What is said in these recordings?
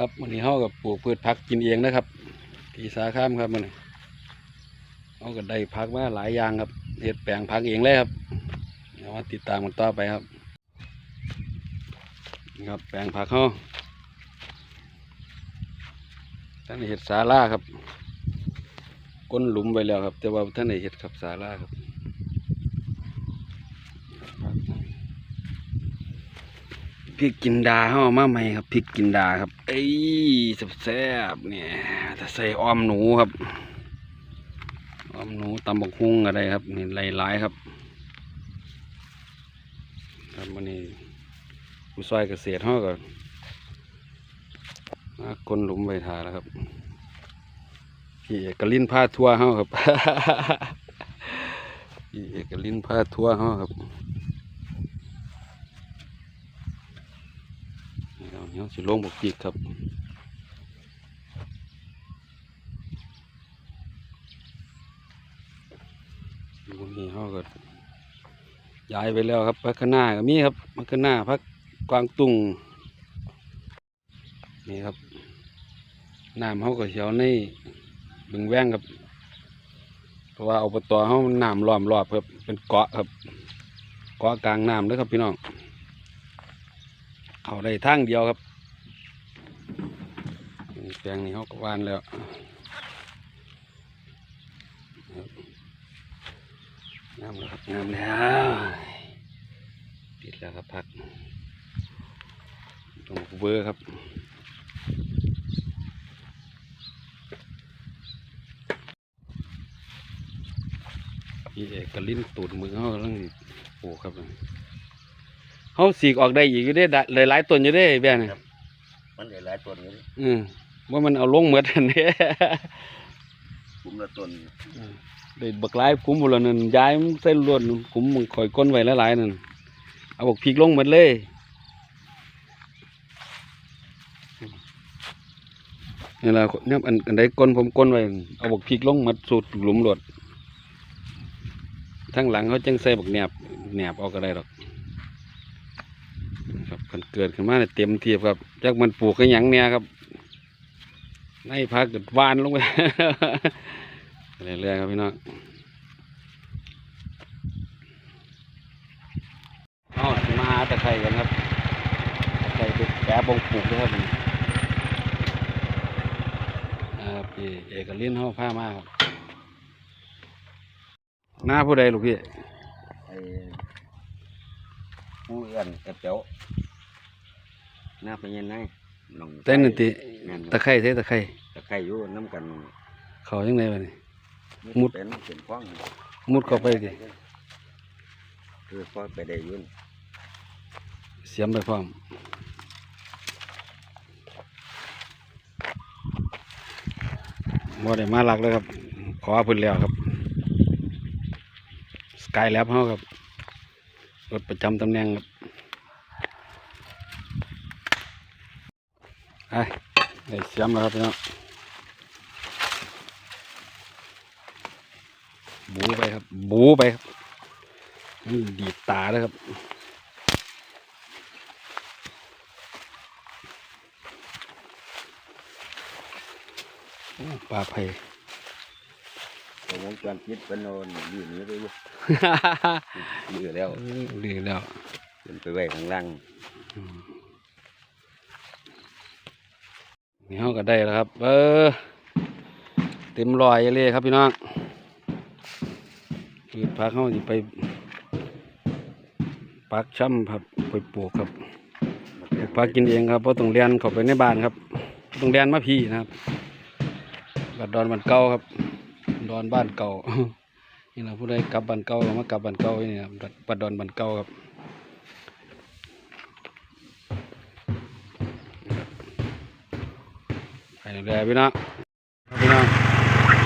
ครับวันนี้เฮากับปลูกพืชผักกินเองนะครับที่สาข้ามครับมันเฮาก็ได้ผักมาหลายอย่างครับเฮ็ดแปลงผักเองเลยครับเดี๋ยวมาติดตามกันต่อไปครับนะครับแปลงผักเฮาท่านเฮ็ดศาลาครับก้นหลุมไปแล้วครับ แต่ว่าท่านเฮ็ดครับศาลาครับ พริกกินดาเฮามาใหม่ครับพริกกินดาครับ เอ้ยแซ่บเนี่ยถ้าใส่อ้อมหนูครับอ้อมหนูตำบักฮุ่งอะไรครับนี่หลายๆครับ ครับวันนี้ผู้ซอยเกษตรเฮาก็มาคนหลุมไว้ทาแล้วครับพี่เอกลินพาทั่วร์เฮาครับพี่เอกลินพาทั่วร์เฮาครับ นี่ครับเดี๋ยวสิลงบกพีกครับวันนี้เขาก็ย้ายไปแล้วครับพักหน้าก็มีครับพักหน้าพักกวางตุงนี่ครับน้ำเขาก็เฉียวในบึงแว้งครับ เพราะว่าอบตเขาน้ำล้อมรอบครับเป็นเกาะครับ เกาะกลางน้ำเลยครับพี่น้องเขาได้ทางเดียวครับ แปลงนี้เขาก็วานแล้วงามแล้วครับงามแล้วติดแล้วครับพักตรงเบอร์ครับพี่เอกกลิ้นตูดมือเขากำลังปลูกครับเขาสีกออกได้อีกอยู่ได้หลายหลายๆต้นอยู่ได้แบ่นี่มันได้หลายต้นเลยอืม ว่ามันเอาลงเหมือนกันเนี่ยกลุ่มละต้นได้บักหลายคุ้มบุรนั่นย้ายมันเส้นลวดคุ้มมึงข่อยก้นไว้หลายๆนั่นเอาบักพริกลงหมดเลยนี่แหละเนี่ยอันอันใดก้นผมก้นไว้เอาบักพริกลงหมัดสูตรหลุมหลดทั้งหลังเขาจังใส่บักแหนบแหนบเอาก็ได้หรอกครับมันเกิดขึ้นมาเนี่ยเต็มทีครับจากมันปลูกกันหยังเนี่ยครับ ในพักเกิดวานลงไปเรื่อยๆครับพี่น้องเอามาหาตะไคร้กันครับตะไคร้ไปแปะบงปลูกด้วยครับผมอ่าพี่เอกลิ้นเขาผ้ามาครับหน้าผู้ใดลูกพี่ผู้เอื้อนกระเจ้าหน้าพญานาค หนองเต้นหนึ่งตีแม่นตะไคร้เท่ตะไคร้ตะไคร้อยู่น้ำกันเขายังไงวะนี่ มุด เป็นเป็นฟ้องมุดเข้าไปดิคือฟ้องไปได้อยุ่นเสียมไปพร้อมบ่ได้มาหลักเลยครับ ขอเพื้นแล้วครับ สกายแลบเฮาครับรถประจำตำแหน่งครับ ไปได้เสียมแล้วครับพี่น้องบูไปครับ บูไปครับนี่ดีดตาเลยครับโอ้ปลาไผ่ผมวงจรปิดเป็นโนนอยู่นี่เลยอยู่อยู่แล้วดีแล้วขึ้นไปไว้ข้างล่าง นี่เขาก็ได้แล้วครับ เออเต็มรอยเลยครับพี่น้องพืชผักเขาจะไปปักช่ำครับไปปลูกครับปลูกผักกินเองครับเพราะต้องเรียนเข้าไปในบ้านครับต้องเรียนมาพี่นะครับบัดดอนบ้านเก่าครับ ดอนบ้านเก่านี่เราผู้ใดกลับบ้านเก่าก็มากลับบ้านเก่านี่ครับบัดดอนบ้านเก่าครับ ไป เรื่อยๆพี่น้องครับพี่น้อง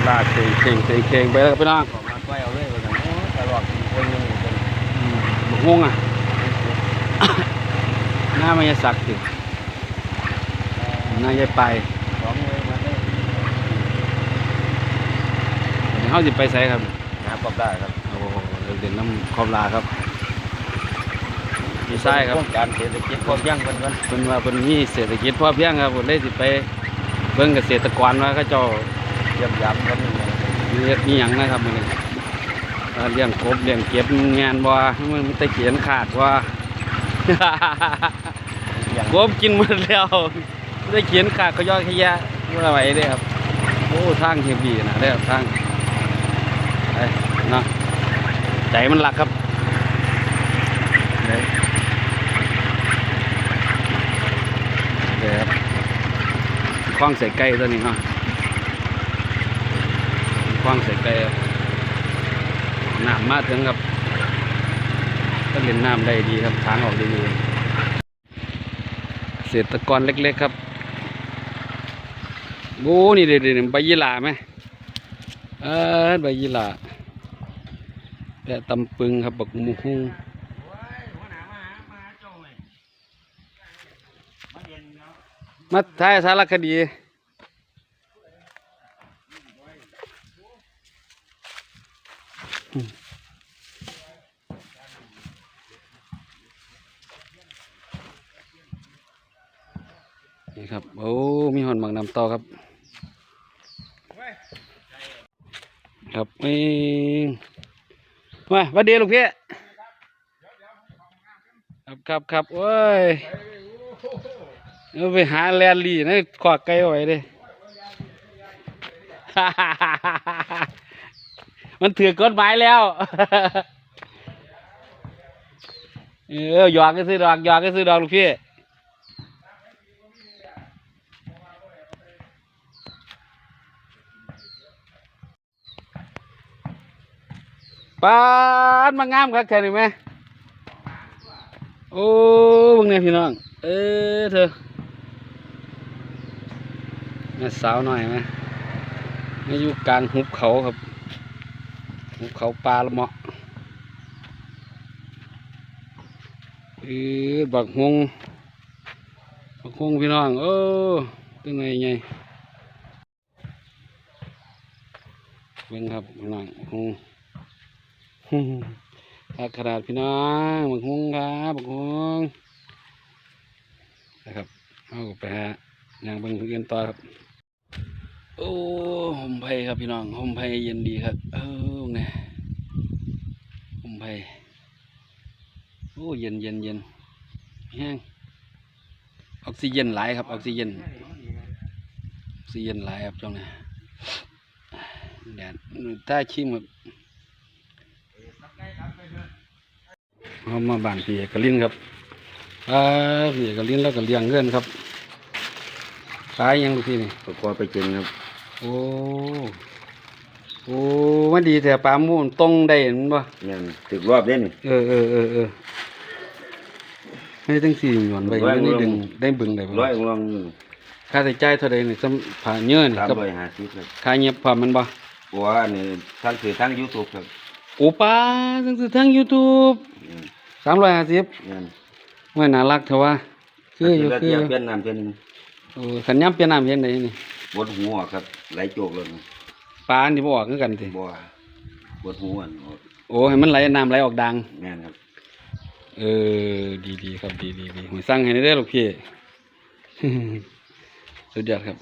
ลากเข่งเข่งเข่งเข่งไปแล้วครับพี่น้องขอมาก้อยเอาเลยว่าจังโอ้ตลอดคนยังอยู่เป็นบกฮวงอะหน้าไม่ยสักติหน้ายายไปสองเลยมาได้เดี๋ยวเขาจะไปใส่ครับหาปอบได้ครับโอ้โหเด่นน้ำคอมลาครับดีไซน์ครับโครงการเศรษฐกิจพอเพียงเพิ่นเพิ่นเพิ่นว่าเพิ่นมีเศรษฐกิจพอเพียงครับผมเลยสิไป เบิ่งเกษตรกรว่าเขาเจ้าเยี่ยมยามกันนี่มีเฮ็ดมีหยังนะครับมื้อนี้ว่าเลี้ยงกบเลี้ยงเก็บงานบ่มันมีแต่เขียนขาดว่าอย่างกบกินหมดแล้วได้เขียนขาดก็ย่อยขยะบ่ไหวเด้ครับโอ้ทางเฮฟวี่นะเด้อทางไปเนาะใจมันหลักครับเด้อเด้อครับ คล้องใส่ไก่ตัวนี้เนาะคล้องใส่ไก่น้ำมาถึงครับก็เล่นน้ำได้ดีครับทางออกดีๆเกษตกรเล็กๆครับโอ้นี่เด็ดๆใบยี่หร่าไหมเออใบยี่หร่าแปะตำปึงครับบักมุฮุง มาถ่ายสารคดีนี่ครับ โอ้ มีหอนหมักน้ำต่อครับ ครับนี่มาวัดดีลูกพี่ ครับครับครับโอ้ย เอาไปหาแลนลี่นะขวากไก่เอาไว้เด้มันถือกฎหมายแล้ว เออหยอกก็ซื้อดอกหยอกก็ซื้อดอกลูกพี่ปานมางามครับแค่นี้ไหมโอ้บังเนี่ยพี่น้อง เออเธอ แม่สาวหน่อยไหมมาอยู่กลางหุบเขาครับ หุบเขาปลาละเมาะเออบักฮงบักฮงพี่น้องเออตัวไงไงเบิ่งครับพี่น้องฮงถ้าขนาดพี่น้องบักฮงครับบักฮงนะครับเอาไปฮะย่างเบิ่งเพื่อนต่อครับ โอ้ห่มไผ่ครับพี่น้องห่มไผ่เย็นดีครับ เออไงห่มไผ่โอ้เย็นเย็นเย็นแห้งออกซิเจนหลายครับออกซิเจนออกซิเจนหลายครับช่วงนี้แดดถ้าชิมแบบเอามาบ้านพี่เอกลินครับอ่าพี่เอกลินแล้วก็เลี้ยงเงินครับขายยังลูกพี่นี่ประกอบไปจริงครับ โอ้โอ้มันดีแต่ปลาหมูมันตรงได้เห็นบ่เนี่ยถึกรอบเด้นี่เออเออเออเออไม่ตั้งสี่หย่อนไปร้อยไม่ได้ลงดึงได้บึงได้บ่ร้อยลงค่าใช้จ่ายเท่าใดนี่สำผ่าเงื่อนสามกับร้อยห้าสิบครับค่าเงียบพร้อมมันบ่บัวนี่ทั้งสื่อทั้งยูทูบครับโอ้ป้าทั้งสื่อทั้ง YouTube อืม350เนี่ยว่าน่ารักเถอะว่าคืออยู่แล้วคือเทีอยมยู่เปลี่ยนน้ำเปลี่ยนโอ้ขันย่ำเปลี่ยนน้ำเฮ็ดได้นี่ บดหัวครับไหลโจกเลยปลาอันที่บ่ออกคือกันติบัวบดหัวอันออกโอ้ให้มันไหลน้ำไหลออกดัง แม่นครับเออ ดีดีครับ ดีดีดีหวยสั่งให้ได้อลูกพี่ สุดยอดครับ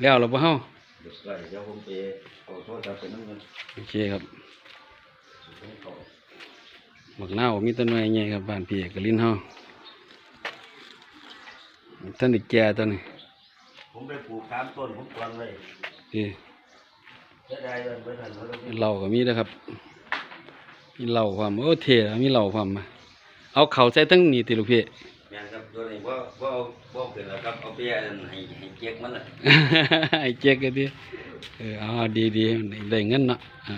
แล้วเราบ่เฮาเดี๋ยวก็เดี๋ยวผมไปเอาโทรศัพท์ไปนั่งเงินโอเคครับหมักเน่าวมีต้นไม้ใหญ่ครับบ้านพี่กะลินเฮาท่านได้แก่ตัวนี้ ผมไปปลูกสามต้นผมกวางไว้พี่จะได้เงินไปทันแล้วเหล้าก็มีนะครับ มีเหล้าความโอ้เท่อะมีเหล้าความมาเอาเข่าใส่ตั้งนี่ติลูกพี่แม่นครับตัวนี้บ่บ่เอาบ่เกินแล้วครับเอาเปียอันให้ให้เจ๊กมันน่ะไอ้เจ๊กกันดิเออเอาดีดีได้เงินเนาะอ่า